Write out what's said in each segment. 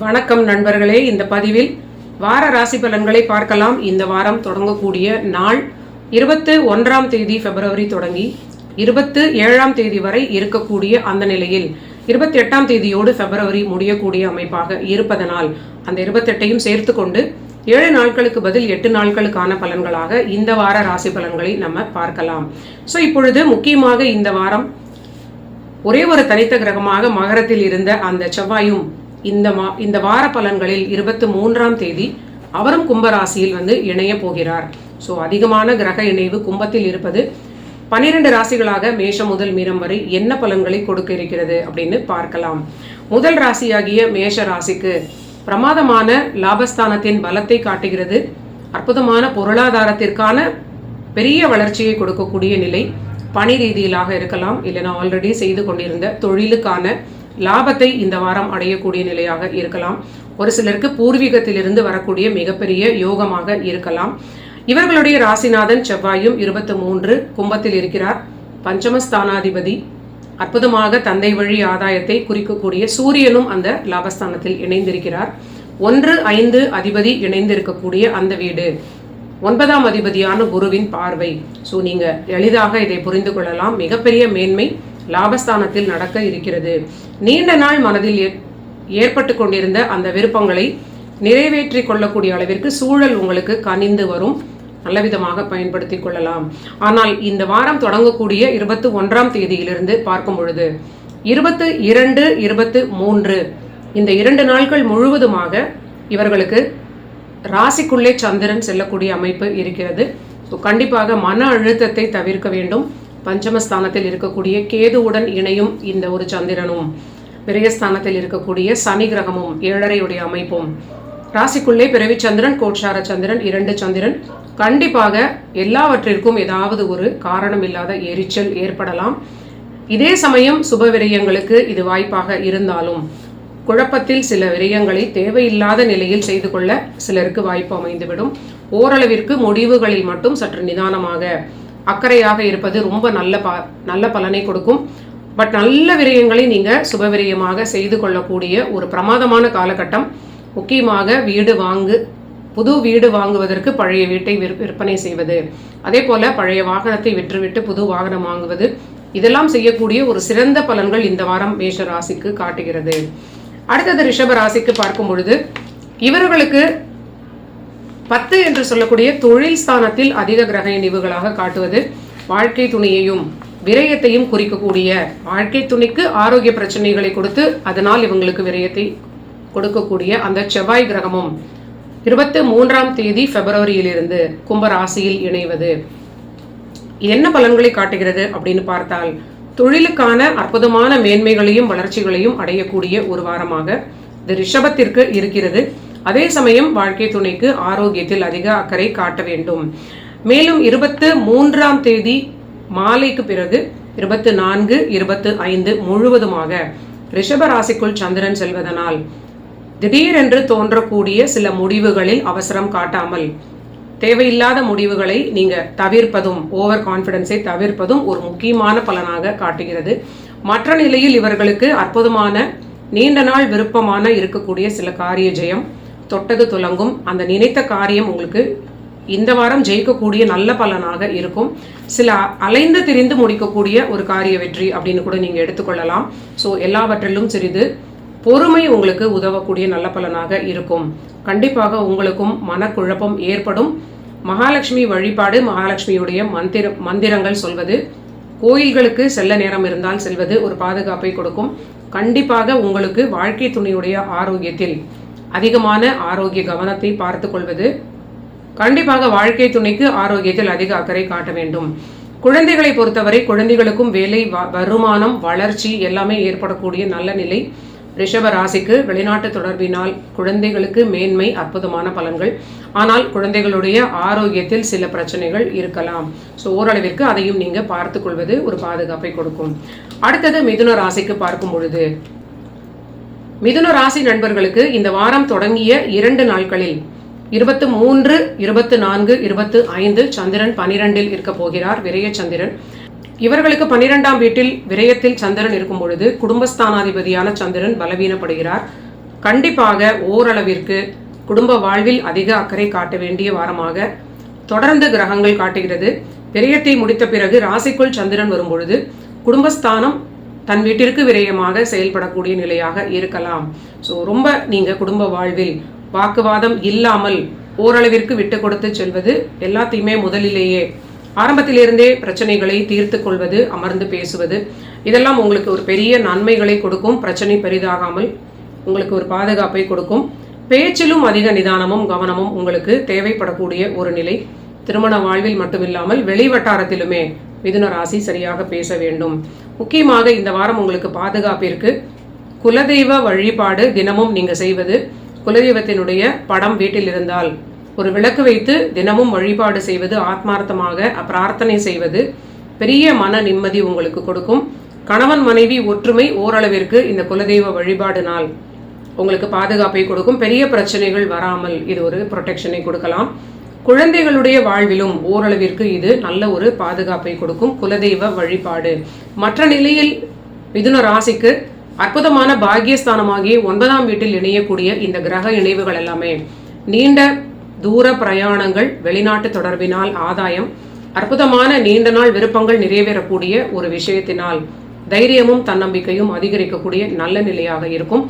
வணக்கம் நண்பர்களே. இந்த பதிவில் வார ராசி பலன்களை பார்க்கலாம். இந்த வாரம் தொடங்கக்கூடிய நாள் இருபத்து ஒன்றாம் தேதி பிப்ரவரி தொடங்கி இருபத்து ஏழாம் தேதி வரை இருக்கக்கூடிய அந்த நிலையில் இருபத்தி எட்டாம் தேதியோடு பிப்ரவரி முடியக்கூடிய அமைப்பாக இருப்பதனால் அந்த இருபத்தெட்டையும் சேர்த்து கொண்டு ஏழு நாட்களுக்கு பதில் எட்டு நாட்களுக்கான பலன்களாக இந்த வார ராசி பலன்களை நம்ம பார்க்கலாம். ஸோ இப்பொழுது முக்கியமாக இந்த வாரம் ஒரே ஒரு தனித்த கிரகமாக மகரத்தில் இருந்த அந்த செவ்வாயும் இந்த மா இந்த வார பலன்களில் இருபத்தி மூன்றாம் தேதி அவரும் கும்பராசியில் வந்து இணைய போகிறார். ஸோ அதிகமான கிரக இணைவு கும்பத்தில் இருப்பது பனிரெண்டு ராசிகளாக மேஷம் முதல் மீனம் வரை என்ன பலன்களை கொடுக்க இருக்கிறது அப்படின்னு பார்க்கலாம். முதல் ராசியாகிய மேஷ ராசிக்கு பிரமாதமான லாபஸ்தானத்தின் பலத்தை காட்டுகிறது. அற்புதமான பொருளாதாரத்திற்கான பெரிய வளர்ச்சியை கொடுக்கக்கூடிய நிலை பணி ரீதியிலாக இருக்கலாம். இல்லைனா ஆல்ரெடி செய்து கொண்டிருந்த தொழிலுக்கான லாபத்தை இந்த வாரம் அடையக்கூடிய நிலையாக இருக்கலாம். ஒரு சிலருக்கு பூர்வீகத்திலிருந்து வரக்கூடிய மிகப்பெரிய யோகமாக இருக்கலாம். இவர்களுடைய ராசிநாதன் செவ்வாயும் இருபத்தி மூன்று கும்பத்தில் இருக்கிறார். பஞ்சமஸ்தானாதிபதி. அற்புதமாக தந்தை வழி ஆதாயத்தை குறிக்கக்கூடிய சூரியனும் அந்த லாபஸ்தானத்தில் இணைந்திருக்கிறார். ஒன்று ஐந்து அதிபதி இணைந்திருக்கக்கூடிய அந்த வீடு. ஒன்பதாம் அதிபதியான குருவின் பார்வை. ஸோ நீங்க எளிதாக இதை புரிந்து கொள்ளலாம். மிகப்பெரிய மேன்மை லாபஸ்தானத்தில் நடக்க இருக்கிறது. நீண்ட நாள் மனதில் ஏற்- ஏற்பட்டு கொண்டிருந்த அந்த விருப்பங்களை நிறைவேற்றி கொள்ளக்கூடிய அளவிற்கு சூழல் உங்களுக்கு கனிந்து வரும். நல்ல விதமாக பயன்படுத்திக் கொள்ளலாம். ஆனால் இந்த வாரம் தொடங்கக்கூடிய இருபத்தி ஒன்றாம் தேதியிலிருந்து பார்க்கும் பொழுது இருபத்து இரண்டு இருபத்து மூன்று இந்த இரண்டு நாட்கள் முழுவதுமாக இவர்களுக்கு ராசிக்குள்ளே சந்திரன் செல்லக்கூடிய அமைப்பு இருக்கிறது. ஸோ கண்டிப்பாக மன அழுத்தத்தை தவிர்க்க வேண்டும். பஞ்சமஸ்தானத்தில் இருக்கக்கூடிய கேதுவுடன் இணையும் இந்த ஒரு சந்திரனும் விரயஸ்தானத்தில் இருக்கக்கூடிய சனி கிரகமும் ஏழரையுடைய அமைப்பும். ராசிக்குள்ளே பிறவி சந்திரன் கோட்சார சந்திரன் இரண்டு சந்திரன். கண்டிப்பாக எல்லாவற்றிற்கும் ஏதாவது ஒரு காரணம் இல்லாத எரிச்சல் ஏற்படலாம். இதே சமயம் சுப விரயங்களுக்கு இது வாய்ப்பாக இருந்தாலும் குழப்பத்தில் சில விரயங்களை தேவையில்லாத நிலையில் செய்து கொள்ள சிலருக்கு வாய்ப்பு அமைந்துவிடும். ஓரளவிற்கு முடிவுகளில் மட்டும் சற்று நிதானமாக அக்கறையாக இருப்பது ரொம்ப நல்ல ப நல்ல பலனை கொடுக்கும். பட் நல்ல விரயங்களை நீங்கள் சுப விரயமாக செய்து கொள்ளக்கூடிய ஒரு பிரமாதமான காலகட்டம். முக்கியமாக வீடு வாங்கு புது வீடு வாங்குவதற்கு பழைய வீட்டை விற்- விற்பனை செய்வது. அதே போல பழைய வாகனத்தை விற்றுவிட்டு புது வாகனம் வாங்குவது. இதெல்லாம் செய்யக்கூடிய ஒரு சிறந்த பலன்கள் இந்த வாரம் மேஷ ராசிக்கு காட்டுகிறது. அடுத்தது ரிஷப ராசிக்கு பார்க்கும் பொழுது இவர்களுக்கு பத்து என்று சொல்லக்கூடிய தொழில் ஸ்தானத்தில் அதிக கிரக இணைவுகளாக காட்டுவது வாழ்க்கை துணையையும் விரயத்தையும் குறிக்கக்கூடிய வாழ்க்கை துணைக்கு ஆரோக்கிய பிரச்சனைகளை கொடுத்து அதனால் இவங்களுக்கு விரயத்தை கொடுக்கக்கூடிய அந்த செவ்வாய் கிரகமும் இருபத்தி மூன்றாம் தேதி பிப்ரவரியிலிருந்து கும்பராசியில் இணைவது. என்ன பலன்களை காட்டுகிறது அப்படின்னு பார்த்தால் தொழிலுக்கான அற்புதமான மேன்மைகளையும் வளர்ச்சிகளையும் அடையக்கூடிய ஒரு வாரமாக இது ரிஷபத்திற்கு இருக்கிறது. அதே சமயம் வாழ்க்கை துணைக்கு ஆரோக்கியத்தில் அதிக அக்கறை காட்ட வேண்டும். மேலும் இருபத்து மூன்றாம் தேதி மாலைக்கு பிறகு இருபத்து நான்கு இருபத்து ஐந்து முழுவதுமாக ரிஷபராசிக்குள் சந்திரன் செல்வதனால் திடீரென்று தோன்றக்கூடிய சில முடிவுகளில் அவசரம் காட்டாமல் தேவையில்லாத முடிவுகளை நீங்க தவிர்ப்பதும் ஓவர் கான்ஃபிடன்ஸை தவிர்ப்பதும் ஒரு முக்கியமான பலனாக காட்டுகிறது. மற்ற நிலையில் இவர்களுக்கு அற்புதமான நீண்ட நாள் விருப்பமான இருக்கக்கூடிய சில காரிய ஜெயம் தொட்டது துலங்கும். அந்த நினைத்த காரியம் உங்களுக்கு இந்த வாரம் ஜெயிக்கக்கூடிய நல்ல பலனாக இருக்கும். சில அலைந்து திரிந்து முடிக்கக்கூடிய ஒரு காரிய வெற்றி அப்படின்னு கூட நீங்கள் எடுத்துக்கொள்ளலாம். ஸோ எல்லாவற்றிலும் சிறிது பொறுமை உங்களுக்கு உதவக்கூடிய நல்ல பலனாக இருக்கும். கண்டிப்பாக உங்களுக்கும் மனக்குழப்பம் ஏற்படும். மகாலட்சுமி வழிபாடு மகாலட்சுமியுடைய மந்திர மந்திரங்கள் சொல்வது கோயில்களுக்கு செல்ல நேரம் இருந்தால் செல்வது ஒரு பாதுகாப்பை கொடுக்கும். கண்டிப்பாக உங்களுக்கு வாழ்க்கை துணையுடைய ஆரோக்கியத்தில் அதிகமான ஆரோக்கிய கவனத்தை பார்த்து கொள்வது. கண்டிப்பாக வாழ்க்கை துணைக்கு ஆரோக்கியத்தில் அதிக அக்கறை காட்ட வேண்டும். குழந்தைகளை பொறுத்தவரை குழந்தைகளுக்கும் வேலை வ- வருமானம் வளர்ச்சி எல்லாமே ஏற்படக்கூடிய நல்ல நிலை. ரிஷப ராசிக்கு வெளிநாட்டு தொடர்பினால் குழந்தைகளுக்கு மேன்மை அற்புதமான பலன்கள். ஆனால் குழந்தைகளுடைய ஆரோக்கியத்தில் சில பிரச்சனைகள் இருக்கலாம். ஸோ ஓரளவிற்கு அதையும் நீங்க பார்த்து கொள்வது ஒரு பாதுகாப்பை கொடுக்கும். அடுத்தது மிதுன ராசிக்கு பார்க்கும் பொழுது. மிதுன ராசி நண்பர்களுக்கு இந்த வாரம் தொடங்கிய இரண்டு நாட்களில் இருபத்து மூன்று இருபத்து நான்கு இருபத்து ஐந்து சந்திரன் பனிரெண்டில் இருக்க போகிறார் விரய சந்திரன். இவர்களுக்கு பன்னிரெண்டாம் வீட்டில் விரயத்தில் சந்திரன் இருக்கும் பொழுது குடும்பஸ்தானாதிபதியான சந்திரன் பலவீனப்படுகிறார். கண்டிப்பாக ஓரளவிற்கு குடும்ப வாழ்வில் அதிக அக்கறை காட்ட வேண்டிய வாரமாக தொடர்ந்து கிரகங்கள் காட்டுகிறது. விரயத்தை முடித்த பிறகு ராசிக்குள் சந்திரன் வரும்பொழுது குடும்பஸ்தானம் தன் வீட்டிற்கு விரயமாக செயல்படக்கூடிய நிலையாக இருக்கலாம். ஸோ ரொம்ப நீங்கள் குடும்ப வாழ்வில் வாக்குவாதம் இல்லாமல் ஓரளவிற்கு விட்டு கொடுத்து செல்வது எல்லாத்தையுமே முதலிலேயே ஆரம்பத்திலிருந்தே பிரச்சனைகளை தீர்த்து கொள்வது அமர்ந்து பேசுவது. இதெல்லாம் உங்களுக்கு ஒரு பெரிய நன்மைகளை கொடுக்கும். பிரச்சனை பெரிதாகாமல் உங்களுக்கு ஒரு பாதுகாப்பை கொடுக்கும். பேச்சிலும் அதிக நிதானமும் கவனமும் உங்களுக்கு தேவைப்படக்கூடிய ஒரு நிலை. திருமண வாழ்வில் மட்டுமில்லாமல் வெளி வட்டாரத்திலுமே மிதுன ராசி சரியாக பேச வேண்டும். முக்கியமாக இந்த வாரம் உங்களுக்கு பாதுகாப்பிற்கு. குலதெய்வ வழிபாடு தினமும் நீங்கள் செய்வது குலதெய்வத்தினுடைய படம் வீட்டில் இருந்தால். ஒரு விளக்கு வைத்து தினமும் வழிபாடு செய்வது ஆத்மார்த்தமாக பிரார்த்தனை செய்வது பெரிய மன நிம்மதி உங்களுக்கு கொடுக்கும். கணவன் மனைவி ஒற்றுமை ஓரளவிற்கு இந்த குலதெய்வ வழிபாடு நாள். உங்களுக்கு பாதுகாப்பை கொடுக்கும். பெரிய பிரச்சனைகள் வராமல் இது ஒரு ப்ரொடெக்ஷனை கொடுக்கலாம். குழந்தைகளுடைய வாழ்விலும் ஓரளவிற்கு இது நல்ல ஒரு பாதுகாப்பை கொடுக்கும் குலதெய்வ வழிபாடு. மற்ற நிலையில் மிதுன ராசிக்கு அற்புதமான பாகியஸ்தானமாகிய ஒன்பதாம் வீட்டில் இணையக்கூடிய இந்த கிரக இணைவுகள் எல்லாமே நீண்ட தூர பிரயாணங்கள் வெளிநாட்டு தொடர்பினால் ஆதாயம் அற்புதமான நீண்ட நாள் விருப்பங்கள் நிறைவேறக்கூடிய ஒரு விஷயத்தினால் தைரியமும் தன்னம்பிக்கையும் அதிகரிக்கக்கூடிய நல்ல நிலையாக இருக்கும்.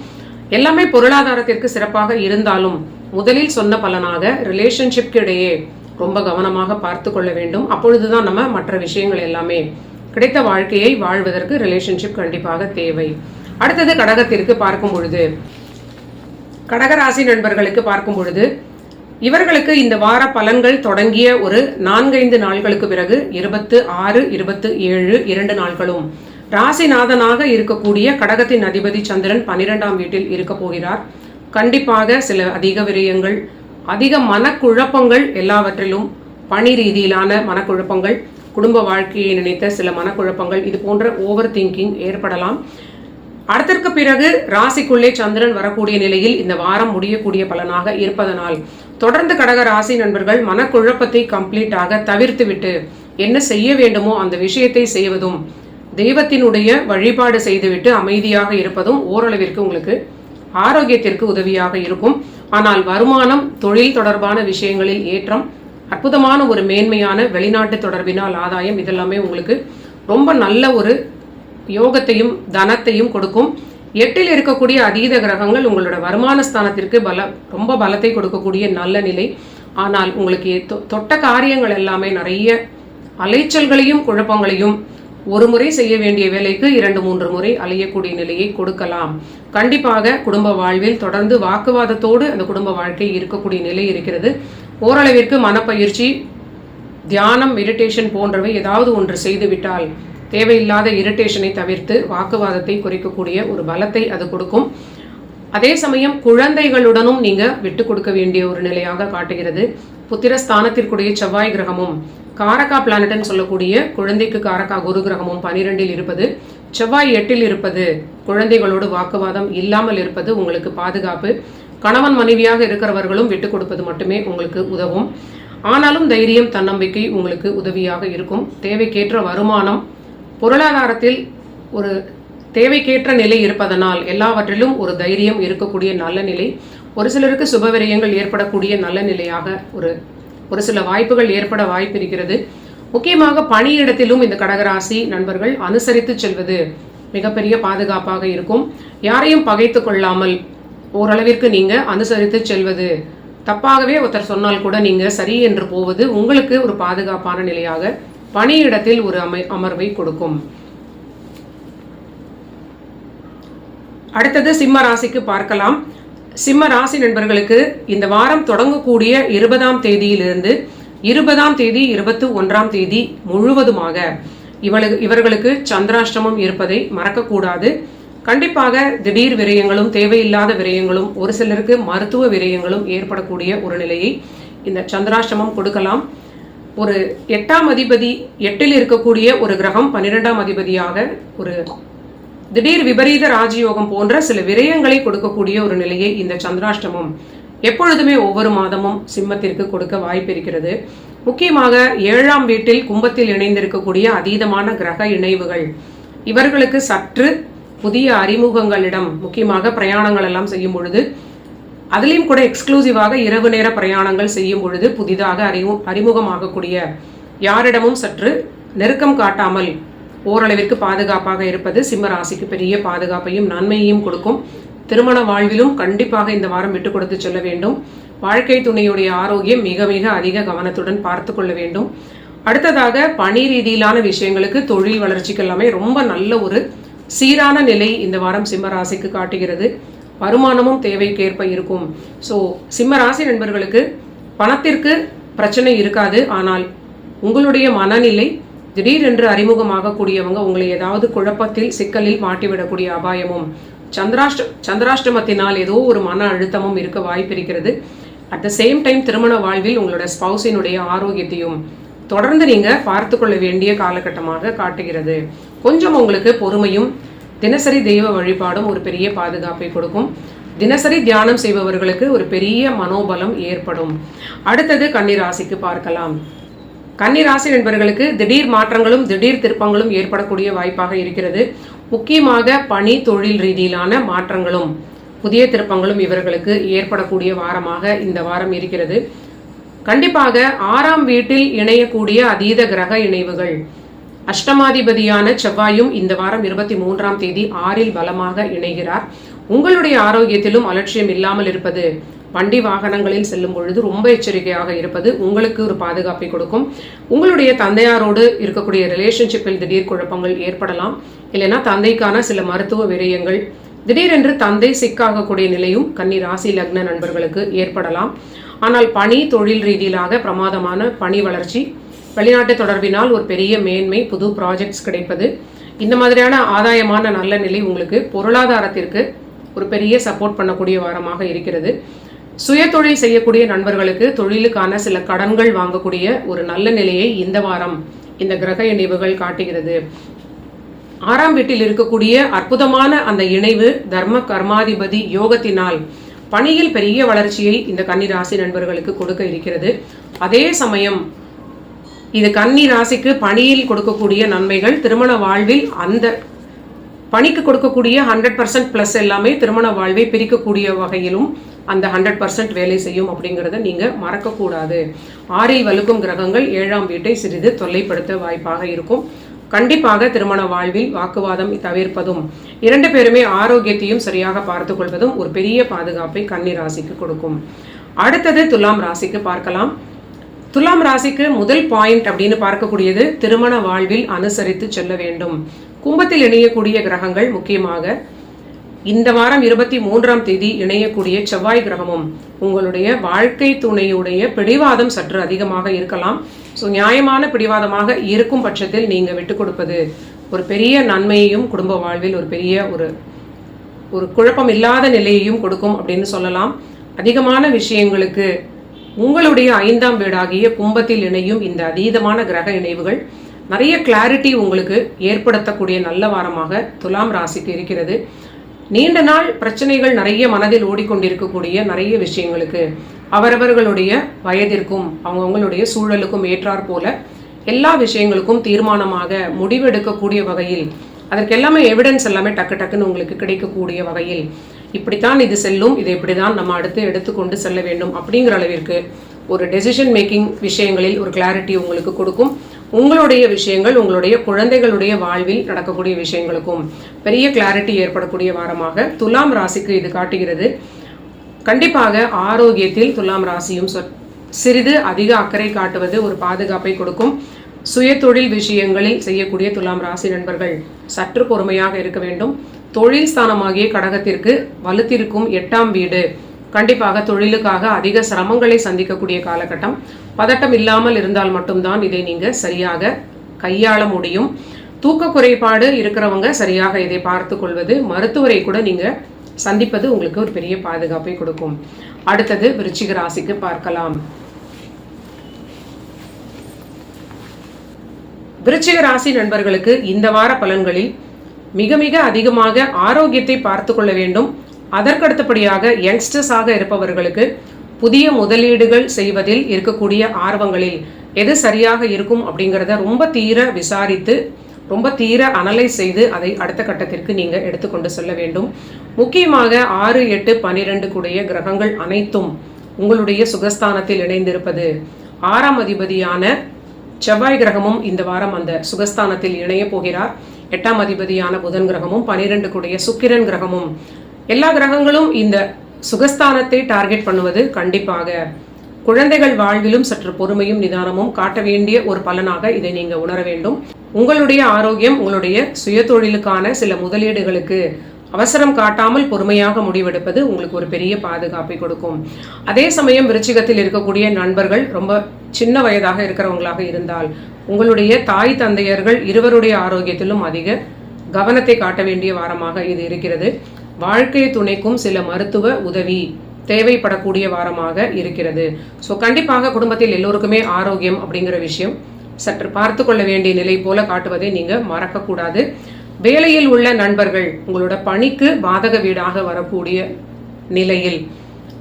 எல்லாமே பொருளாதாரத்திற்கு சிறப்பாக இருந்தாலும் முதலில் சொன்ன பலனாக ரிலேஷன்ஷிப்க்கு இடையே ரொம்ப கவனமாக பார்த்து கொள்ள வேண்டும். அப்பொழுதுதான் நம்ம மற்ற விஷயங்கள் எல்லாமே கிடைத்த வாழ்க்கையை வாழ்வதற்கு ரிலேஷன்ஷிப் கண்டிப்பாக தேவை. அடுத்தது கடகத்திற்கு பார்க்கும் பொழுது கடகராசி நண்பர்களுக்கு பார்க்கும் பொழுது இவர்களுக்கு இந்த வார பலன்கள் தொடங்கிய ஒரு நான்கைந்து நாட்களுக்கு பிறகு இருபத்து ஆறு இருபத்து ஏழு இரண்டு நாட்களும் ராசிநாதனாக இருக்கக்கூடிய கடகத்தின் அதிபதி சந்திரன் பனிரெண்டாம் வீட்டில் இருக்க போகிறார். கண்டிப்பாக சில அதிக விரயங்கள் அதிக மனக்குழப்பங்கள் எல்லாவற்றிலும் பணி ரீதியிலான மனக்குழப்பங்கள் குடும்ப வாழ்க்கையை நினைத்த சில மனக்குழப்பங்கள் இது போன்ற ஓவர் திங்கிங் ஏற்படலாம். அடுத்திற்கு பிறகு ராசிக்குள்ளே சந்திரன் வரக்கூடிய நிலையில் இந்த வாரம் முடியக்கூடிய பலனாக இருப்பதனால் தொடர்ந்து கடக ராசி நண்பர்கள் மனக்குழப்பத்தை கம்ப்ளீட்டாக தவிர்த்துவிட்டு என்ன செய்ய வேண்டுமோ அந்த விஷயத்தை செய்வதும் தெய்வத்தினுடைய வழிபாடு செய்துவிட்டு அமைதியாக இருப்பதும் ஓரளவிற்கு உங்களுக்கு ஆரோக்கியத்திற்கு உதவியாக இருக்கும். ஆனால் வருமானம் தொழில் தொடர்பான விஷயங்களில் ஏற்றம் அற்புதமான ஒரு மேன்மையான வெளிநாட்டு தொடர்பினால் ஆதாயம் இதெல்லாமே உங்களுக்கு ரொம்ப நல்ல ஒரு யோகத்தையும் தனத்தையும் கொடுக்கும். எட்டில் இருக்கக்கூடிய அதீத கிரகங்கள் உங்களோட வருமான ஸ்தானத்திற்கு பல ரொம்ப பலத்தை கொடுக்கக்கூடிய நல்ல நிலை. ஆனால் உங்களுக்கு தொட்ட காரியங்கள் எல்லாமே நிறைய அலைச்சல்களையும் குழப்பங்களையும் ஒரு முறை செய்ய வேண்டிய வேலைக்கு இரண்டு மூன்று முறை அலையக்கூடிய நிலையை கொடுக்கலாம். கண்டிப்பாக குடும்ப வாழ்வில் தொடர்ந்து வாக்குவாதத்தோடு அந்த குடும்ப வாழ்க்கை இருக்கக்கூடிய நிலை இருக்கிறது. ஓரளவிற்கு மனப்பயிற்சி தியானம் மெடிடேஷன் போன்றவை ஏதாவது ஒன்று செய்துவிட்டால் தேவையில்லாத இரிட்டேஷனை தவிர்த்து வாக்குவாதத்தை குறைக்கக்கூடிய ஒரு பலத்தை அது கொடுக்கும். அதே சமயம் குழந்தைகளுடனும் நீங்க விட்டு கொடுக்க வேண்டிய ஒரு நிலையாக காட்டுகிறது. புத்திரஸ்தானத்திற்குடைய செவ்வாய் கிரகமும் காரக்கா பிளானட்னு சொல்லக்கூடிய குழந்தைக்கு காரக்கா குரு கிரகமும் பனிரெண்டில் இருப்பது செவ்வாய் எட்டில் இருப்பது குழந்தைகளோடு வாக்குவாதம் இல்லாமல் இருப்பது உங்களுக்கு பாதுகாப்பு. கணவன் மனைவியாக இருக்கிறவர்களும் விட்டு கொடுப்பது மட்டுமே உங்களுக்கு உதவும். ஆனாலும் தைரியம் தன்னம்பிக்கை உங்களுக்கு உதவியாக இருக்கும். தேவைக்கேற்ற வருமானம். பொருளாதாரத்தில் ஒரு தேவைக்கேற்ற நிலை இருப்பதனால் எல்லாவற்றிலும் ஒரு தைரியம் இருக்கக்கூடிய நல்ல நிலை. ஒரு சிலருக்கு சுபவிரயங்கள் ஏற்படக்கூடிய நல்ல நிலையாக ஒரு ஒரு சில வாய்ப்புகள் ஏற்பட வாய்ப்பு இருக்கிறது முக்கியமாக பணியிடத்திலும் இந்த கடகராசி நண்பர்கள் அனுசரித்து செல்வது மிகப்பெரிய பாதுகாப்பாக இருக்கும். யாரையும் பகைத்து கொள்ளாமல் ஓரளவிற்கு நீங்க அனுசரித்து செல்வது. தப்பாகவே ஒருத்தர் சொன்னால் கூட நீங்க சரி என்று போவது உங்களுக்கு ஒரு பாதுகாப்பான நிலையாக பணியிடத்தில் ஒரு அமை அமர்வை கொடுக்கும். அடுத்தது சிம்ம ராசிக்கு பார்க்கலாம். சிம்ம ராசி நண்பர்களுக்கு இந்த வாரம் தொடங்கக்கூடிய இருபதாம் தேதியிலிருந்து இருபதாம் தேதி இருபத்தி ஒன்றாம் தேதி முழுவதுமாக இவளுக்கு இவர்களுக்கு சந்திராஷ்டமம் இருப்பதை மறக்கக்கூடாது. கண்டிப்பாக திடீர் விரயங்களும் தேவையில்லாத விரயங்களும் ஒரு சிலருக்கு மருத்துவ விரயங்களும் ஏற்படக்கூடிய ஒரு நிலையை இந்த சந்திராஷ்டமம் கொடுக்கலாம். ஒரு எட்டாம் அதிபதி எட்டில் இருக்கக்கூடிய ஒரு கிரகம் பன்னிரெண்டாம் அதிபதியாக ஒரு திடீர் விபரீத ராஜயோகம் போன்ற சில விரயங்களை கொடுக்கக்கூடிய ஒரு நிலையை இந்த சந்திராஷ்டமம் எப்பொழுதுமே ஒவ்வொரு மாதமும் சிம்மத்திற்கு கொடுக்க வாய்ப்பு இருக்கிறது முக்கியமாக ஏழாம் வீட்டில் கும்பத்தில் இணைந்திருக்கக்கூடிய அதீதமான கிரக இணைவுகள். இவர்களுக்கு சற்று புதிய அறிமுகங்களிடம் முக்கியமாக பிரயாணங்கள் எல்லாம் செய்யும் பொழுது அதுலேயும் கூட எக்ஸ்க்ளூசிவாக இரவு நேர பிரயாணங்கள் செய்யும் பொழுது புதிதாக அறிமு அறிமுகமாகக்கூடிய யாரிடமும் சற்று நெருக்கம் காட்டாமல் ஓரளவிற்கு பாதுகாப்பாக இருப்பது சிம்ம ராசிக்கு பெரிய பாதுகாப்பையும் நன்மையையும் கொடுக்கும். திருமண வாழ்விலும் கண்டிப்பாக இந்த வாரம் விட்டு கொடுத்து செல்ல வேண்டும். வாழ்க்கை துணையுடைய ஆரோக்கியம் மிக மிக அதிக கவனத்துடன் பார்த்து கொள்ள வேண்டும். அடுத்ததாக பணி ரீதியிலான விஷயங்களுக்கு தொழில் வளர்ச்சிக்கு எல்லாமே ரொம்ப நல்ல ஒரு சீரான நிலை இந்த வாரம் சிம்ம ராசிக்கு காட்டுகிறது. வருமானமும் தேவைக்கேற்ப இருக்கும். ஸோ சிம்ம ராசி நண்பர்களுக்கு பணத்திற்கு பிரச்சனை இருக்காது. ஆனால் உங்களுடைய மனநிலை திடீரென்று அறிமுகமாகக்கூடியவங்க உங்களை ஏதாவது குழப்பத்தில் சிக்கலில் மாட்டிவிடக்கூடிய அபாயமும் சந்திராஷ்ட சந்திராஷ்டமத்தினால் ஏதோ ஒரு மன அழுத்தமும் இருக்க வாய்ப்பிருக்கிறது. அட் த சேம் டைம் திருமண வாழ்வில் உங்களோட ஸ்பௌசினுடைய ஆரோக்கியத்தையும் தொடர்ந்து நீங்க பார்த்து கொள்ள வேண்டிய காலகட்டமாக காட்டுகிறது. கொஞ்சம் உங்களுக்கு பொறுமையும் தினசரி தெய்வ வழிபாடும் ஒரு பெரிய பாதுகாப்பை கொடுக்கும். தினசரி தியானம் செய்பவர்களுக்கு ஒரு பெரிய மனோபலம் ஏற்படும். அடுத்தது கன்னிராசிக்கு பார்க்கலாம். கன்னிராசி நண்பர்களுக்கு திடீர் மாற்றங்களும் திடீர் திருப்பங்களும் ஏற்படக்கூடிய வாய்ப்பாக இருக்கிறது. முக்கியமாக பணி தொழில் ரீதியிலான மாற்றங்களும் புதிய திருப்பங்களும் இவர்களுக்கு ஏற்படக்கூடிய வாரமாக இந்த வாரம் இருக்கிறது. கண்டிப்பாக ஆறாம் வீட்டில் இணையக்கூடிய அதீத கிரக இணைவுகள். அஷ்டமாதிபதியான செவ்வாயும் இந்த வாரம் இருபத்தி மூன்றாம் தேதி ஆறில் பலமாக இணைகிறார். உங்களுடைய ஆரோக்கியத்திலும் அலட்சியம் இல்லாமல் இருப்பது வண்டி வாகனங்களில் செல்லும் பொழுது ரொம்ப எச்சரிக்கையாக இருப்பது உங்களுக்கு ஒரு பாதுகாப்பை கொடுக்கும். உங்களுடைய தந்தையாரோடு இருக்கக்கூடிய ரிலேஷன்ஷிப்பில் திடீர் குழப்பங்கள் ஏற்படலாம். இல்லைன்னா தந்தைக்கான சில மருத்துவ விரயங்கள் திடீரென்று தந்தை சிக்காகக்கூடிய நிலையும் கன்னி ராசி லக்ன நண்பர்களுக்கு ஏற்படலாம். ஆனால் பணி தொழில் ரீதியிலாக பிரமாதமான பணி வளர்ச்சி வெளிநாட்டு தொடர்பினால் ஒரு பெரிய மேன்மை புது ப்ராஜெக்ட்ஸ் கிடைப்பது. இந்த மாதிரியான ஆதாயமான நல்ல நிலை உங்களுக்கு பொருளாதாரத்திற்கு ஒரு பெரிய சப்போர்ட் பண்ணக்கூடிய வாரமாக இருக்கிறது. சுய தொழில் செய்யக்கூடிய நண்பர்களுக்கு தொழிலுக்கான சில கடன்கள் வாங்கக்கூடிய ஒரு நல்ல நிலையை இந்த வாரம் இந்த கிரக இணைவுகள் காட்டுகிறது. ஆறாம் வீட்டில் இருக்கக்கூடிய அற்புதமான அந்த இணைவு தர்ம கர்மாதிபதி யோகத்தினால் பணியில் பெரிய வளர்ச்சியை இந்த கன்னி ராசி நண்பர்களுக்கு கொடுக்க இருக்கிறது. அதே சமயம் இது கன்னி ராசிக்கு பணியில் கொடுக்கக்கூடிய நன்மைகள் திருமண வாழ்வில் அந்த பணிக்கு கொடுக்கக்கூடிய ஹண்ட்ரட் பர்சன்ட் ப்ளஸ் எல்லாமே திருமண வாழ்வை பிரிக்கக்கூடிய வகையிலும் அந்த ஹண்ட்ரட் பர்சன்ட் வேலை செய்யும் அப்படிங்கிறத நீங்கள் மறக்கக்கூடாது. ஆறில் வலுக்கும் கிரகங்கள் ஏழாம் வீட்டை சிறிது தொல்லைப்படுத்த வாய்ப்பாக இருக்கும். கண்டிப்பாக திருமண வாழ்வில் வாக்குவாதம் தவிர்ப்பதும் இரண்டு பேருமே ஆரோக்கியத்தையும் சரியாக பார்த்து கொள்வதும் ஒரு பெரிய பாதுகாப்பை கன்னி ராசிக்கு கொடுக்கும். அடுத்தது துலாம் ராசிக்கு பார்க்கலாம். துலாம் ராசிக்கு முதல் பாயிண்ட் அப்படின்னு பார்க்கக்கூடியது திருமண வாழ்வில் அனுசரித்து செல்ல வேண்டும். கும்பத்தில் இணையக்கூடிய கிரகங்கள் முக்கியமாக இந்த வாரம் இருபத்தி மூன்றாம் தேதி இணையக்கூடிய செவ்வாய் கிரகமும் உங்களுடைய வாழ்க்கை துணையுடைய பிடிவாதம் சற்று அதிகமாக இருக்கலாம். ஸோ நியாயமான பிடிவாதமாக இருக்கும் பட்சத்தில் நீங்கள் விட்டு கொடுப்பது ஒரு பெரிய நன்மையையும் குடும்ப வாழ்வில் ஒரு பெரிய ஒரு ஒரு குழப்பம் இல்லாத நிலையையும் கொடுக்கும் அப்படின்னு சொல்லலாம். அதிகமான விஷயங்களுக்கு உங்களுடைய ஐந்தாம் வீடாகிய கும்பத்தில் இணையும் இந்த அதீதமான கிரக இணைவுகள் நிறைய கிளாரிட்டி உங்களுக்கு ஏற்படுத்தக்கூடிய நல்ல வாரமாக துலாம் ராசிக்கு இருக்கிறது. நீண்ட நாள் பிரச்சனைகள் நிறைய மனதில் ஓடிக்கொண்டிருக்கக்கூடிய நிறைய விஷயங்களுக்கு அவரவர்களுடைய வயதிற்கும் அவங்கவுங்களுடைய சூழலுக்கும் ஏற்றாற் போல எல்லா விஷயங்களுக்கும் தீர்மானமாக முடிவெடுக்கக்கூடிய வகையில் அதற்கெல்லாமே எவிடன்ஸ் எல்லாமே டக்கு டக்குன்னு உங்களுக்கு கிடைக்கக்கூடிய வகையில் இப்படித்தான் இது செல்லும் இதை இப்படிதான் நம்ம அடுத்து எடுத்துக்கொண்டு செல்ல வேண்டும் அப்படிங்கிற அளவிற்கு ஒரு டெசிஷன் மேக்கிங் விஷயங்களில் ஒரு கிளாரிட்டி உங்களுக்கு கொடுக்கும். உங்களுடைய விஷயங்கள் உங்களுடைய குழந்தைகளுடைய வாழ்வில் நடக்கக்கூடிய விஷயங்களுக்கும் பெரிய கிளாரிட்டி ஏற்படக்கூடிய வாரமாக துலாம் ராசிக்கு இது காட்டுகிறது. கண்டிப்பாக ஆரோக்கியத்தில் துலாம் ராசியும் சிறிது அதிக அக்கறை காட்டுவது ஒரு பாதுகாப்பை கொடுக்கும். சுய தொழில் விஷயங்களில் செய்யக்கூடிய துலாம் ராசி நண்பர்கள் சற்று பொறுமையாக இருக்க வேண்டும். தொழில் ஸ்தானமாகிய கடகத்திற்கு வலுத்திருக்கும் எட்டாம் வீடு. கண்டிப்பாக தொழிலுக்காக அதிக சிரமங்களை சந்திக்கக்கூடிய காலகட்டம். பதட்டம் இல்லாமல் இருந்தால் மட்டும்தான் இதை நீங்க சரியாக கையாள முடியும். தூக்க குறைபாடு இருக்கிறவங்க சரியாக இதை பார்த்து கொள்வது மருத்துவரை கூட நீங்கள் சந்திப்பது உங்களுக்கு ஒரு பெரிய பாதுகாப்பை கொடுக்கும். அடுத்தது விருச்சிக ராசிக்கு பார்க்கலாம். விருச்சிக ராசி நண்பர்களுக்கு இந்த வார பலன்களில் மிக மிக அதிகமாக ஆரோக்கியத்தை பார்த்து கொள்ள வேண்டும். அதற்கடுத்தபடியாக யங்ஸ்டர்ஸாக இருப்பவர்களுக்கு புதிய முதலீடுகள் செய்வதில் இருக்கக்கூடிய ஆர்வங்களில் எது சரியாக இருக்கும் அப்படிங்கிறத ரொம்ப தீர விசாரித்து ரொம்ப தீர அனலைஸ் செய்து அதை அடுத்த கட்டத்திற்கு நீங்கள் எடுத்துக்கொண்டு செல்ல வேண்டும். முக்கியமாக ஆறு எட்டு பனிரெண்டு கூடிய கிரகங்கள் அனைத்தும் உங்களுடைய சுகஸ்தானத்தில் இணைந்திருப்பது. ஆறாம் அதிபதியான செவ்வாய் கிரகமும் இந்த வாரம் அந்த சுகஸ்தானத்தில் இணைய போகிறார். எட்டாம் அதிபதியான புதன் கிரகமும் பனிரெண்டு கூடிய சுக்கிரன் கிரகமும். எல்லா கிரகங்களும் இந்த சுகஸ்தானத்தை டார்கெட் பண்ணுவது கண்டிப்பாக. குழந்தைகள் வாழ்விலும் சற்று பொறுமையும் நிதானமும் காட்ட வேண்டிய ஒரு பலனாக இதை நீங்க உணர வேண்டும். உங்களுடைய ஆரோக்கியம் உங்களுடைய சுயதொழிலுக்கான சில முதலீடுகளுக்கு அவசரம் காட்டாமல் பொறுமையாக முடிவெடுப்பது உங்களுக்கு ஒரு பெரிய பாதுகாப்பை கொடுக்கும். அதே சமயம் விருச்சிகத்தில் இருக்கக்கூடிய நண்பர்கள் ரொம்ப சின்ன வயதாக இருக்கிறவங்களாக இருந்தால் உங்களுடைய தாய் தந்தையர்கள் இருவருடைய ஆரோக்கியத்திலும் அதிக கவனத்தை காட்ட வேண்டிய வாரமாக இது இருக்கிறது. வாழ்க்கை துணைக்கும் சில மருத்துவ உதவி தேவைப்படக்கூடிய வாரமாக இருக்கிறது. ஸோ கண்டிப்பாக குடும்பத்தில் எல்லோருக்குமே ஆரோக்கியம் அப்படிங்கிற விஷயம் சற்று பார்த்து கொள்ள வேண்டிய நிலை போல காட்டுவதை நீங்கள் மறக்கக்கூடாது. வேலையில் உள்ள நண்பர்கள் உங்களோட பணிக்கு பாதக வீடாக வரக்கூடிய நிலையில்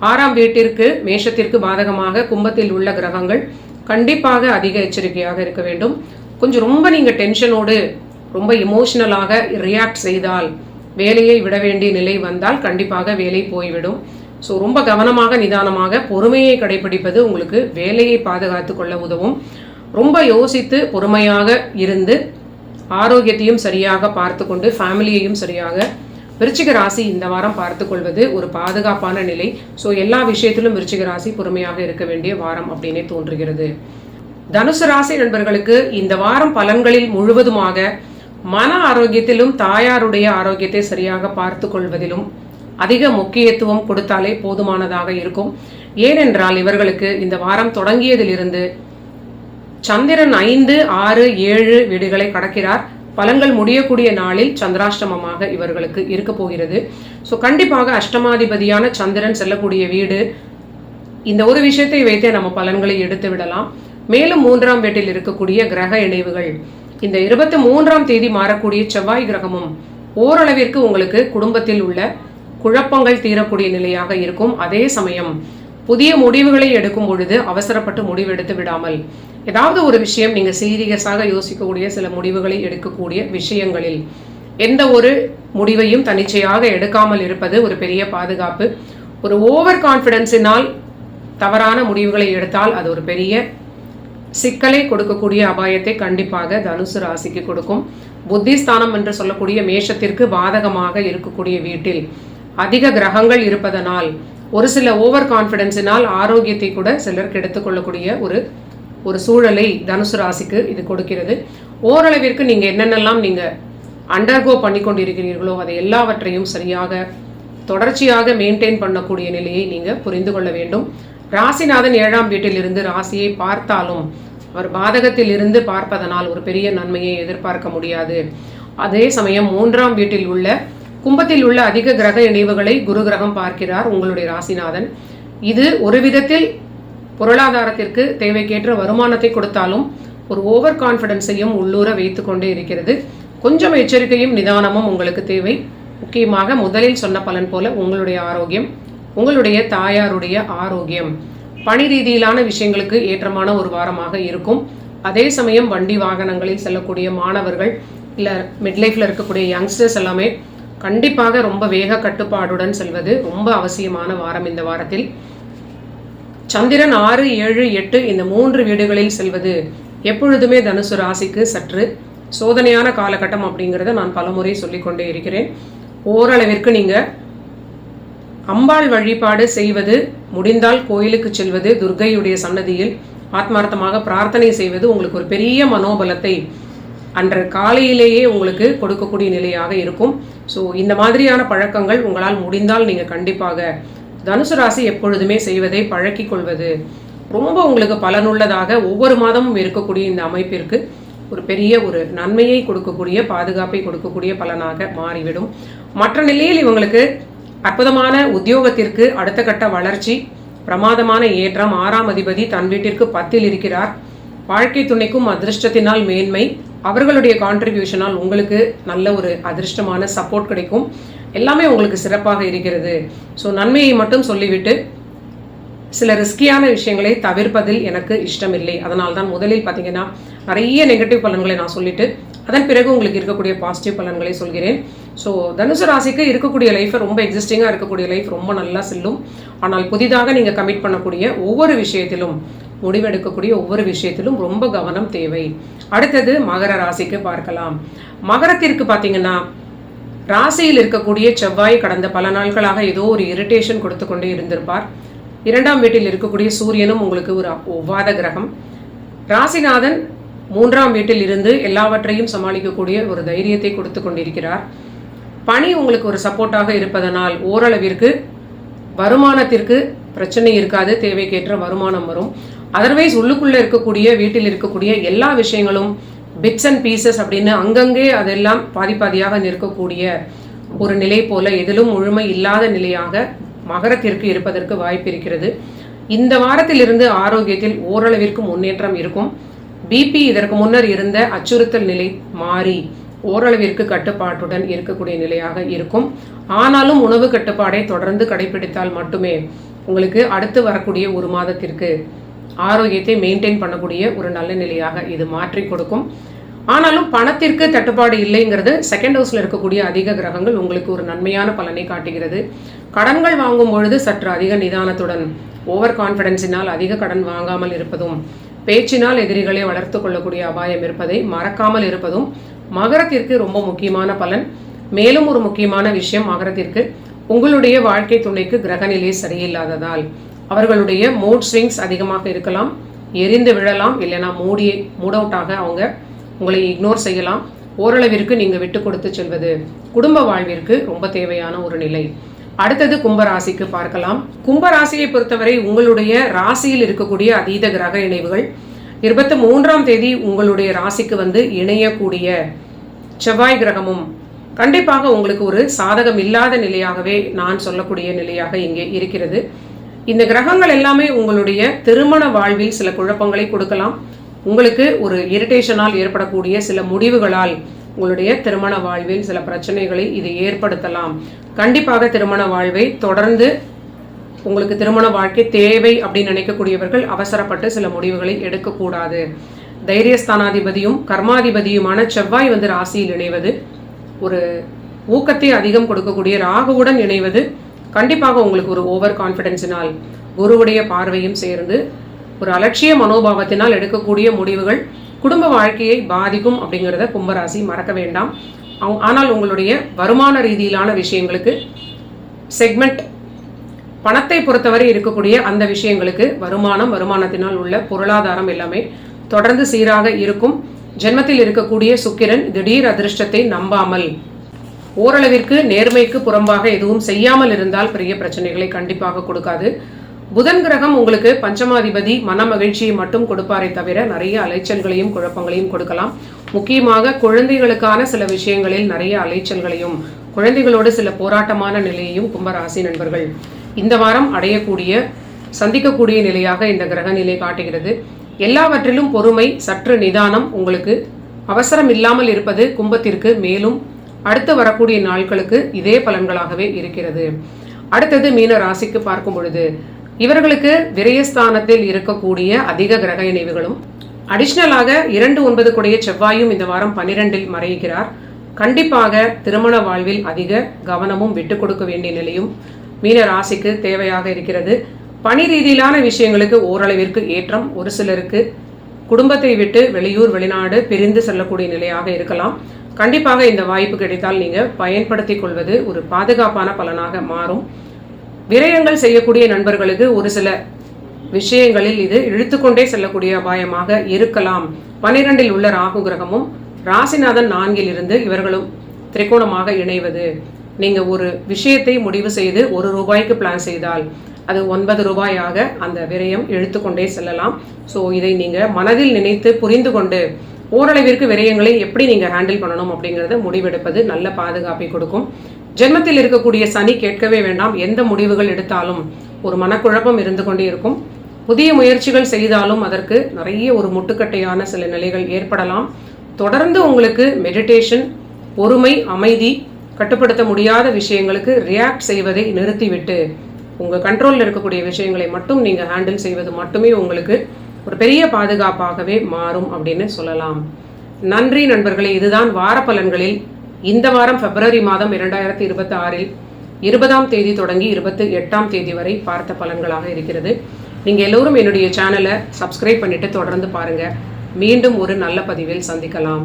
ஆறாம் வீட்டிற்கு மேஷத்திற்கு பாதகமாக கும்பத்தில் உள்ள கிரகங்கள் கண்டிப்பாக அதிக எச்சரிக்கையாக இருக்க வேண்டும். கொஞ்சம் ரொம்ப நீங்கள் டென்ஷனோடு ரொம்ப இமோஷனலாக ரியாக்ட் செய்தால் வேலையை விட வேண்டிய நிலை வந்தால் கண்டிப்பாக வேலை போய்விடும். ஸோ ரொம்ப கவனமாக நிதானமாக பொறுமையை கடைபிடிப்பது உங்களுக்கு வேலையை பாதுகாத்து கொள்ள உதவும். ரொம்ப யோசித்து பொறுமையாக இருந்து ஆரோக்கியத்தையும் சரியாக பார்த்து கொண்டு ஃபேமிலியையும் சரியாக விருச்சிக ராசி இந்த வாரம் பார்த்துக்கொள்வது ஒரு பாதுகாப்பான நிலை. ஸோ எல்லா விஷயத்திலும் விருச்சிக ராசி பொறுமையாக இருக்க வேண்டிய வாரம் அப்படின்னே தோன்றுகிறது. தனுசு ராசி நண்பர்களுக்கு இந்த வாரம் பலன்களில் முழுவதுமாக மன ஆரோக்கியத்திலும் தாயாருடைய ஆரோக்கியத்தை சரியாக பார்த்து கொள்வதிலும் அதிக முக்கியத்துவம் கொடுத்தாலே போதுமானதாக இருக்கும். ஏனென்றால் இவர்களுக்கு இந்த வாரம் தொடங்கியதிலிருந்து சந்திரன் ஐந்து ஆறு ஏழு வீடுகளை கடக்கிறார். பலன்கள் முடியக்கூடிய நாளில் சந்திராஷ்டமமாக இவர்களுக்கு இருக்க போகிறது. ஸோ கண்டிப்பாக அஷ்டமாதிபதியான சந்திரன் செல்லக்கூடிய வீடு. இந்த ஒரு விஷயத்தை வைத்தே நம்ம பலன்களை எடுத்து விடலாம். மேலும் மூன்றாம் வீட்டில் இருக்கக்கூடிய கிரக இணைவுகள். இந்த இருபத்தி மூன்றாம் தேதி மாறக்கூடிய செவ்வாய் கிரகமும் ஓரளவிற்கு உங்களுக்கு குடும்பத்தில் உள்ள குழப்பங்கள் தீரக்கூடிய நிலையாக இருக்கும். அதே சமயம் புதிய முடிவுகளை எடுக்கும் பொழுது அவசரப்பட்டு முடிவெடுத்து விடாமல் ஏதாவது ஒரு விஷயம் நீங்க சீரியஸாக யோசிக்கக்கூடிய சில முடிவுகளை எடுக்கக்கூடிய விஷயங்களில் எந்த ஒரு முடிவையும் தன்னிச்சையாக எடுக்காமல் இருப்பது ஒரு பெரிய பாதுகாப்பு. ஒரு ஓவர் கான்ஃபிடென்ஸினால் தவறான முடிவுகளை எடுத்தால் அது ஒரு பெரிய சிக்கலை கொடுக்கக்கூடிய அபாயத்தை கண்டிப்பாக தனுசு ராசிக்கு கொடுக்கும். புத்திஸ்தானம் என்று சொல்லக்கூடிய மேஷத்திற்கு பாதகமாக இருக்கக்கூடிய வீட்டில் அதிக கிரகங்கள் இருப்பதனால் ஒரு சில ஓவர் கான்ஃபிடென்ஸினால் ஆரோக்கியத்தை கூட சிலர் கெடுத்துக்கொள்ளக்கூடிய ஒரு ஒரு சூழலை தனுசு ராசிக்கு இது கொடுக்கிறது. ஓரளவிற்கு நீங்கள் என்னென்னலாம் நீங்கள் அண்டர்கோ பண்ணி கொண்டிருக்கிறீர்களோ அதை எல்லாவற்றையும் சரியாக தொடர்ச்சியாக மெயின்டைன் பண்ணக்கூடிய நிலையை நீங்கள் புரிந்து கொள்ள வேண்டும். ராசிநாதன் ஏழாம் வீட்டில் இருந்து ராசியை பார்த்தாலும் அவர் பாதகத்தில் இருந்து பார்ப்பதனால் ஒரு பெரிய நன்மையை எதிர்பார்க்க முடியாது. அதே சமயம் மூன்றாம் வீட்டில் உள்ள கும்பத்தில் உள்ள அதிக கிரக இணைவுகளை குரு கிரகம் பார்க்கிறார் உங்களுடைய ராசிநாதன். இது ஒரு விதத்தில் பொருளாதாரத்திற்கு தேவைக்கேற்ற வருமானத்தை கொடுத்தாலும் ஒரு ஓவர் கான்ஃபிடென்ஸையும் உள்ளூர வைத்து கொண்டே இருக்கிறது. கொஞ்சம் எச்சரிக்கையும் நிதானமும் உங்களுக்கு தேவை. முக்கியமாக முதலில் சொன்ன பலன் போல உங்களுடைய ஆரோக்கியம் உங்களுடைய தாயாருடைய ஆரோக்கியம். பணி ரீதியிலான விஷயங்களுக்கு ஏற்றமான ஒரு வாரமாக இருக்கும். அதே சமயம் வண்டி வாகனங்களில் செல்லக்கூடிய மாணவர்கள் இல்லை மிட்லைஃப்பில் இருக்கக்கூடிய யங்ஸ்டர்ஸ் எல்லாமே கண்டிப்பாக ரொம்ப வேக கட்டுப்பாடுடன் செல்வது ரொம்ப அவசியமான வாரம் இந்த வாரத்தில். சந்திரன் ஆறு ஏழு எட்டு இந்த மூன்று வீடுகளில் செல்வது எப்பொழுதுமே தனுசு ராசிக்கு சற்று சோதனையான காலகட்டம் அப்படிங்கிறத நான் பலமுறை சொல்லிக்கொண்டே இருக்கிறேன். ஓரளவிற்கு நீங்கள் அம்பாள் வழிபாடு செய்வது முடிந்தால் கோயிலுக்கு செல்வது துர்கையுடைய சன்னதியில் ஆத்மார்த்தமாக பிரார்த்தனை செய்வது உங்களுக்கு ஒரு பெரிய மனோபலத்தை அன்ற காலையிலேயே உங்களுக்கு கொடுக்கக்கூடிய நிலையாக இருக்கும். ஸோ இந்த மாதிரியான பழக்கங்கள் உங்களால் முடிந்தால் நீங்கள் கண்டிப்பாக தனுசு ராசி எப்பொழுதுமே செய்வதை பழக்கிக் கொள்வது ரொம்ப உங்களுக்கு பலனுள்ளதாக ஒவ்வொரு மாதமும் இருக்கக்கூடிய இந்த அமைப்பிற்கு ஒரு பெரிய ஒரு நன்மையை கொடுக்கக்கூடிய பாதுகாப்பை கொடுக்கக்கூடிய பலனாக மாறிவிடும். மற்ற நிலையில் இவங்களுக்கு அற்புதமான உத்தியோகத்திற்கு அடுத்த கட்ட வளர்ச்சி பிரமாதமான ஏற்றம். ஆறாம் அதிபதி தன் வீட்டிற்கு பத்தில் இருக்கிறார். வாழ்க்கை துணைக்கும் அதிர்ஷ்டத்தினால் மேன்மை. அவர்களுடைய கான்ட்ரிபியூஷனால் உங்களுக்கு நல்ல ஒரு அதிர்ஷ்டமான சப்போர்ட் கிடைக்கும். எல்லாமே உங்களுக்கு சிறப்பாக இருக்கிறது. ஸோ நன்மையை மட்டும் சொல்லிவிட்டு சில ரிஸ்கியான விஷயங்களை தவிர்ப்பதில் எனக்கு இஷ்டமில்லை. அதனால் தான் முதலில் பார்த்தீங்கன்னா நிறைய நெகட்டிவ் பலன்களை நான் சொல்லிட்டு அதன் பிறகு உங்களுக்கு இருக்கக்கூடிய பாசிட்டிவ் பலன்களை சொல்கிறேன். ஸோ தனுசு ராசிக்கு இருக்கக்கூடிய லைஃப்பை ரொம்ப எக்ஸிஸ்டிங்காக இருக்கக்கூடிய லைஃப் ரொம்ப நல்லா செல்லும். ஆனால் புதிதாக நீங்கள் கமிட் பண்ணக்கூடிய ஒவ்வொரு விஷயத்திலும் முடிவெடுக்கக்கூடிய ஒவ்வொரு விஷயத்திலும் ரொம்ப கவனம் தேவை. அடுத்தது மகர ராசிக்கு பார்க்கலாம். மகரத்திற்கு பார்த்தீங்கன்னா ராசியில் இருக்கக்கூடிய செவ்வாய் கடந்த பல நாட்களாக ஏதோ ஒரு இரிட்டேஷன் கொடுத்து கொண்டே இருந்திருப்பார். இரண்டாம் வீட்டில் இருக்கக்கூடிய சூரியனும் உங்களுக்கு ஒரு ஒவ்வாத கிரகம். ராசிநாதன் மூன்றாம் வீட்டில் இருந்து எல்லாவற்றையும் சமாளிக்கக்கூடிய ஒரு தைரியத்தை கொடுத்து கொண்டிருக்கிறார். பணி உங்களுக்கு ஒரு சப்போர்ட்டாக இருப்பதனால் ஓரளவிற்கு வருமானத்திற்கு பிரச்சனை இருக்காது தேவைக்கேற்ற வருமானம் வரும். அதர்வைஸ் உள்ளுக்குள்ளே இருக்கக்கூடிய வீட்டில் இருக்கக்கூடிய எல்லா விஷயங்களும் பிட்ஸ் அண்ட் பீசஸ் அப்படின்னு அங்கங்கே அதெல்லாம் பாதி பாதியாக நிற்கக்கூடிய ஒரு நிலை போல எதிலும் முழுமை இல்லாத நிலையாக மகரத்திற்கு இருப்பதற்கு வாய்ப்பு இருக்கிறது. இந்த வாரத்திலிருந்து ஆரோக்கியத்தில் ஓரளவிற்கு முன்னேற்றம் இருக்கும். பிபி இதற்கு முன்னர் இருந்த அச்சுறுத்தல் நிலை மாறி ஓரளவிற்கு கட்டுப்பாட்டுடன் இருக்கக்கூடிய நிலையாக இருக்கும். ஆனாலும் உணவு கட்டுப்பாடை தொடர்ந்து கடைபிடித்தால் மட்டுமே உங்களுக்கு அடுத்து வரக்கூடிய ஒரு மாதத்திற்கு ஆரோக்கியத்தை மெயின்டைன் பண்ணக்கூடிய ஒரு நல்ல நிலையாக இது மாற்றி கொடுக்கும். ஆனாலும் பணத்திற்கு தட்டுப்பாடு இல்லைங்கிறது செகண்ட் ஹவுஸில் இருக்கக்கூடிய அதிக கிரகங்கள் உங்களுக்கு ஒரு நன்மையான பலனை காட்டுகிறது. கடன்கள் வாங்கும் பொழுது சற்று அதிக நிதானத்துடன் ஓவர் கான்ஃபிடென்ஸினால் அதிக கடன் வாங்காமல் இருப்பதும் பேச்சினால் எதிரிகளை வளர்த்து கொள்ளக்கூடிய அபாயம் இருப்பதை மறக்காமல் இருப்பதும் மகரத்திற்கு ரொம்ப முக்கியமான பலன். மேலும் ஒரு முக்கியமான விஷயம் மகரத்திற்கு உங்களுடைய வாழ்க்கை துணைக்கு கிரகநிலை சரியில்லாததால். அவர்களுடைய மூட் ஸ்விங்ஸ் அதிகமாக இருக்கலாம் எரிந்து விழலாம் இல்லைனா மூடியே மூட் அவுட்டாக அவங்க உங்களை இக்னோர் செய்யலாம். ஓரளவிற்கு நீங்கள் விட்டு கொடுத்து செல்வது குடும்ப வாழ்விற்கு ரொம்ப தேவையான ஒரு நிலை. அடுத்தது கும்பராசிக்கு பார்க்கலாம். கும்பராசியை பொறுத்தவரை உங்களுடைய ராசியில் இருக்கக்கூடிய அதீத கிரக இணைவுகள் இருபத்தி மூன்றாம் தேதி உங்களுடைய ராசிக்கு வந்து இணையக்கூடிய செவ்வாய் கிரகமும் கண்டிப்பாக உங்களுக்கு ஒரு சாதகம் இல்லாத நிலையாகவே நான் சொல்லக்கூடிய நிலையாக இங்கே இருக்கிறது. இந்த கிரகங்கள் எல்லாமே உங்களுடைய திருமண வாழ்வில் சில குழப்பங்களை கொடுக்கலாம். உங்களுக்கு ஒரு இரிட்டேஷனால் ஏற்படக்கூடிய சில முடிவுகளால் உங்களுடைய திருமண வாழ்வில் சில பிரச்சனைகளை இது ஏற்படுத்தலாம். கண்டிப்பாக திருமண வாழ்வை தொடர்ந்து உங்களுக்கு திருமண வாழ்க்கை தேவை அப்படின்னு நினைக்கக்கூடியவர்கள் அவசரப்பட்டு சில முடிவுகளை எடுக்கக்கூடாது. தைரியஸ்தானாதிபதியும் கர்மாதிபதியுமான செவ்வாய் வந்து ராசியில் இணைவது ஒரு ஊக்கத்தை அதிகம் கொடுக்கக்கூடிய ராகுவுடன் இணைவது கண்டிப்பாக உங்களுக்கு ஒரு ஓவர் கான்ஃபிடென்ஸினால் குருவுடைய பார்வையும் சேர்ந்து ஒரு அலட்சிய மனோபாவத்தினால் எடுக்கக்கூடிய முடிவுகள் குடும்ப வாழ்க்கையை பாதிக்கும் அப்படிங்கிறத கும்பராசி மறக்க வேண்டாம். ஆனால் உங்களுடைய வருமான ரீதியிலான விஷயங்களுக்கு செக்மெண்ட் பணத்தை பொறுத்தவரை இருக்கக்கூடிய அந்த விஷயங்களுக்கு வருமானம் வருமானத்தினால் உள்ள பொருளாதாரம் எல்லாமே தொடர்ந்து சீராக இருக்கும். ஜென்மத்தில் இருக்கக்கூடிய சுக்கிரன் திடீர் அதிர்ஷ்டத்தை நம்பாமல் ஓரளவிற்கு நேர்மைக்கு புறம்பாக எதுவும் செய்யாமல் இருந்தால் பெரிய பிரச்சனைகளை கண்டிப்பாக கொடுக்காது. புதன் கிரகம் உங்களுக்கு பஞ்சமாதிபதி மன மகிழ்ச்சியை மட்டும் கொடுப்பாரே தவிர நிறைய அலைச்சல்களையும் குழப்பங்களையும் கொடுக்கலாம். முக்கியமாக குழந்தைகளுக்கான சில விஷயங்களில் நிறைய அலைச்சல்களையும் குழந்தைகளோடு சில போராட்டமான நிலையையும் கும்பராசி நண்பர்கள் இந்த வாரம் அடையக்கூடிய சந்திக்கக்கூடிய நிலையாக இந்த கிரக நிலை காட்டுகிறது. எல்லாவற்றிலும் பொறுமை சற்று நிதானம் உங்களுக்கு அவசரம் இல்லாமல் இருப்பது கும்பத்திற்கு மேலும் அடுத்து வரக்கூடிய நாட்களுக்கு இதே பலன்களாகவே இருக்கிறது. அடுத்தது மீன ராசிக்கு பார்க்கும் பொழுது இவர்களுக்கு விரயஸ்தானத்தில் இருக்கக்கூடிய அதிக கிரக இணைவுகளும் அடிஷ்னலாக இரண்டு ஒன்பது கூடிய செவ்வாயும் இந்த வாரம் பன்னிரெண்டில் மறைகிறார். கண்டிப்பாக திருமண வாழ்வில் அதிக கவனமும் விட்டு கொடுக்க வேண்டிய நிலையும் மீன ராசிக்கு தேவையாக இருக்கிறது. பணி ரீதியிலான விஷயங்களுக்கு ஓரளவிற்கு ஏற்றம் ஒரு சிலருக்கு. குடும்பத்தை விட்டு வெளியூர் வெளிநாடு பிரிந்து செல்லக்கூடிய நிலையாக இருக்கலாம். கண்டிப்பாக இந்த வாய்ப்பு கிடைத்தால் நீங்கள் பயன்படுத்திக் கொள்வது ஒரு பாதுகாப்பான பலனாக மாறும். விரயங்கள் செய்யக்கூடிய நண்பர்களுக்கு ஒரு சில விஷயங்களில் இது இழுத்துக்கொண்டே செல்லக்கூடிய அபாயமாக இருக்கலாம். பனிரெண்டில் உள்ள ராகு கிரகமும் ராசிநாதன் நான்கில் இருந்து இவர்களும் திரிகோணமாக இணைவது. நீங்க ஒரு விஷயத்தை முடிவு செய்து ஒரு ரூபாய்க்கு பிளான் செய்தால் அது ஒன்பது ரூபாயாக அந்த விரயம் இழுத்துக்கொண்டே செல்லலாம். ஸோ இதை நீங்க மனதில் நினைத்து புரிந்து கொண்டு ஓரளவிற்கு விரயங்களை எப்படி நீங்க ஹேண்டில் பண்ணணும் அப்படிங்கிறத முடிவெடுப்பது நல்ல பாதுகாப்பை கொடுக்கும். ஜென்மத்தில் இருக்கக்கூடிய சனி கேட்கவே வேண்டாம். எந்த முடிவுகள் எடுத்தாலும் ஒரு மனக்குழப்பம் இருந்து கொண்டே இருக்கும். புதிய முயற்சிகள் செய்தாலும் அதற்கு நிறைய ஒரு முட்டுக்கட்டையான சில நிலைகள் ஏற்படலாம். தொடர்ந்து உங்களுக்கு மெடிடேஷன் பொறுமை அமைதி கட்டுப்படுத்த முடியாத விஷயங்களுக்கு ரியாக்ட் செய்வதை நிறுத்திவிட்டு உங்கள் கண்ட்ரோலில் இருக்கக்கூடிய விஷயங்களை மட்டும் நீங்கள் ஹேண்டில் செய்வது மட்டுமே உங்களுக்கு ஒரு பெரிய பாதுகாப்பாகவே மாறும் அப்படின்னு சொல்லலாம். நன்றி நண்பர்களே இதுதான் வார பலன்களில் இந்த வாரம் பிப்ரவரி மாதம் இரண்டாயிரத்தி இருபத்தி ஆறில் இருபதாம் தேதி தொடங்கி இருபத்தி எட்டாம் தேதி வரை பார்த்த பலன்களாக இருக்கிறது. நீங்கள் எல்லோரும் என்னுடைய சேனலை சப்ஸ்கிரைப் பண்ணிவிட்டு தொடர்ந்து பாருங்கள் மீண்டும் ஒரு நல்ல பதிவில் சந்திக்கலாம்.